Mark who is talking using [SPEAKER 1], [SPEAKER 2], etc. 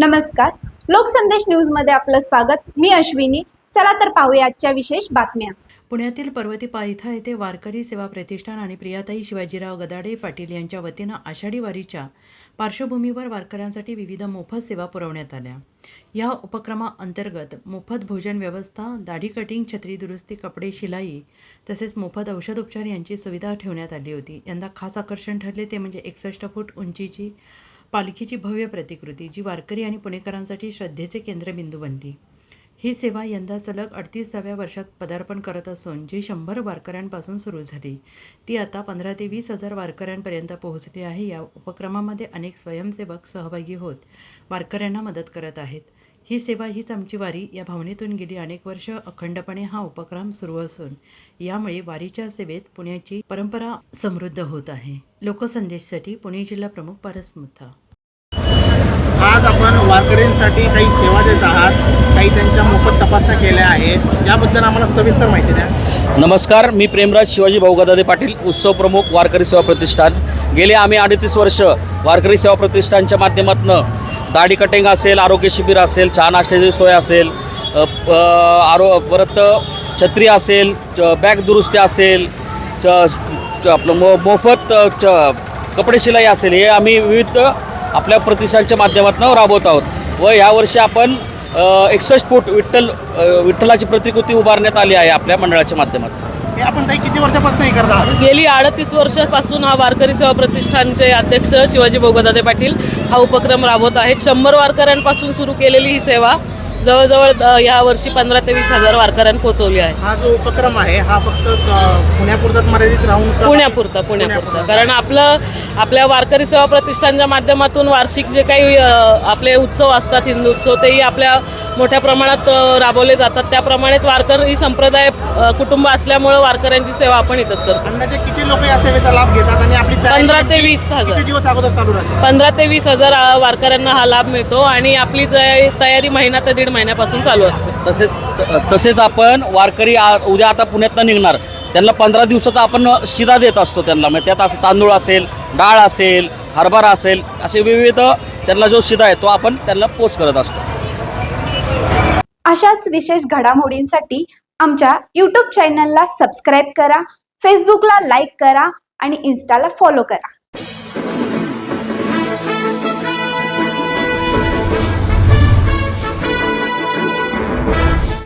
[SPEAKER 1] नमस्कार. लोकसंदेश न्यूजमध्ये आपलं स्वागत. मी अश्विनी. चला तर पाहूया आजच्या विशेष बातम्या.
[SPEAKER 2] पुण्यातील पर्वती पायथा येथे वारकरी सेवा प्रतिष्ठान आणि प्रियाताई शिवाजीराव गदाडे पाटील यांच्या वतीनं आषाढी वारीच्या पार्श्वभूमीवर वारकऱ्यांसाठी विविध मोफत सेवा पुरवण्यात आल्या. या उपक्रमाअंतर्गत मोफत भोजन व्यवस्था दाढी कटिंग छत्री दुरुस्ती कपडे शिलाई तसेच मोफत औषधोपचार यांची सुविधा ठेवण्यात आली होती. यंदा खास आकर्षण ठरले ते म्हणजे एकसष्ट फूट उंचीची पालखीची भव्य प्रतिकृती जी वारकरी आणि पुणेकरांसाठी श्रद्धेचे केंद्रबिंदू बनली. ही सेवा यंदा सलग अडतीसाव्या वर्षात पदार्पण करत असून जी शंभर वारकऱ्यांपासून सुरू झाली ती आता पंधरा ते वीस हजार वारकऱ्यांपर्यंत पोहोचली आहे. या उपक्रमामध्ये अनेक स्वयंसेवक सहभागी होत वारकऱ्यांना मदत करत आहेत. ही सेवा हीच आमची वारी या भावनेतून गेली. अनेक वर्ष अखंडपणे हा उपक्रम सुरू असून यामुळे वारीच्या सेवेत पुण्याची परंपरा समृद्ध होत आहे. लोकसंदेशसाठी पुणे जिल्हा प्रमुख पारस मुथा.
[SPEAKER 3] आज आपण वारकऱ्यांसाठी काही सेवा देत आहात. काही त्यांच्या मोफत तपासण्या केल्या आहेत. याबद्दल आम्हाला सविस्तर माहिती द्या.
[SPEAKER 4] नमस्कार मी प्रेमराज शिवाजी भाऊगदादे पाटील उत्सव प्रमुख वारकरी सेवा प्रतिष्ठान. गेले आम्ही अडतीस वर्ष वारकरी सेवा प्रतिष्ठानच्या माध्यमातून दाढी कटिंग असेल आरोग्य शिबिर असेल चहा नाश्त्याची सोय असेल आरो परत छत्री असेल च- बॅग दुरुस्ती असेल च आपलं मो मोफत च कपडे शिलाई असेल हे आम्ही विविध आपल्या प्रतिष्ठानच्या माध्यमातून राबवत आहोत. व यावर्षी आपण एकसष्ट फूट विठ्ठल विठ्ठलाची प्रतिकृती उभारण्यात आली आहे आपल्या मंडळाच्या माध्यमातून.
[SPEAKER 3] हे आपण काही किती वर्षापासून हे करता आहात?
[SPEAKER 5] गेली अडतीस वर्षापासून हा वारकरी सेवा प्रतिष्ठानचे अध्यक्ष शिवाजी भोगदादे पाटील हा उपक्रम राबवत आहेत. शंभर वारकऱ्यांपासून सुरू केलेली ही सेवा जवळजवळ या वर्षी पंधरा ते वीस हजार वारकऱ्यांना पोहोचवली आहे.
[SPEAKER 3] हा जो उपक्रम आहे हा फक्त पुण्यापुरताच मर्यादित राहून
[SPEAKER 5] पुण्यापुरतं पुण्यापुरतं. कारण आपलं आपल्या वारकरी सेवा प्रतिष्ठानच्या माध्यमातून वार्षिक जे काही आपले उत्सव असतात हिंदू उत्सव तेही आपल्या मोठ्या प्रमाणात राबवले जातात. त्याप्रमाणेच वारकरी संप्रदाय कुटुंब असल्यामुळं वारकऱ्यांची सेवा आपण इथंच करतो.
[SPEAKER 3] अंदाजे किती लोक या सेवेचा लाभ घेतात आणि आपली
[SPEAKER 5] पंधरा ते वीस हजार.
[SPEAKER 3] किती दिवस अगोदर चालू राहते?
[SPEAKER 5] पंधरा ते वीस हजार वारकऱ्यांना हा लाभ मिळतो आणि आपली तया- तयारी महिना ते दीड महिन्यापासून चालू असते.
[SPEAKER 4] तसेच तसेच आपण वारकरी आ- उद्या आता पुण्यातनं निघणार. त्यांना पंधरा दिवसाचा आपण शिदा देत असतो त्यांना. म्हणजे त्यात असं तांदूळ असेल डाळ असेल हरभरा असेल असे विविध त्यांना जो शिदा आहे तो आपण त्यांना पोच करत असतो.
[SPEAKER 1] अशाच विशेष घडामोडींसाठी आमच्या यूट्यूब चॅनलला सबस्क्राईब करा फेसबुकला लाईक करा आणि इन्स्टाला फॉलो करा.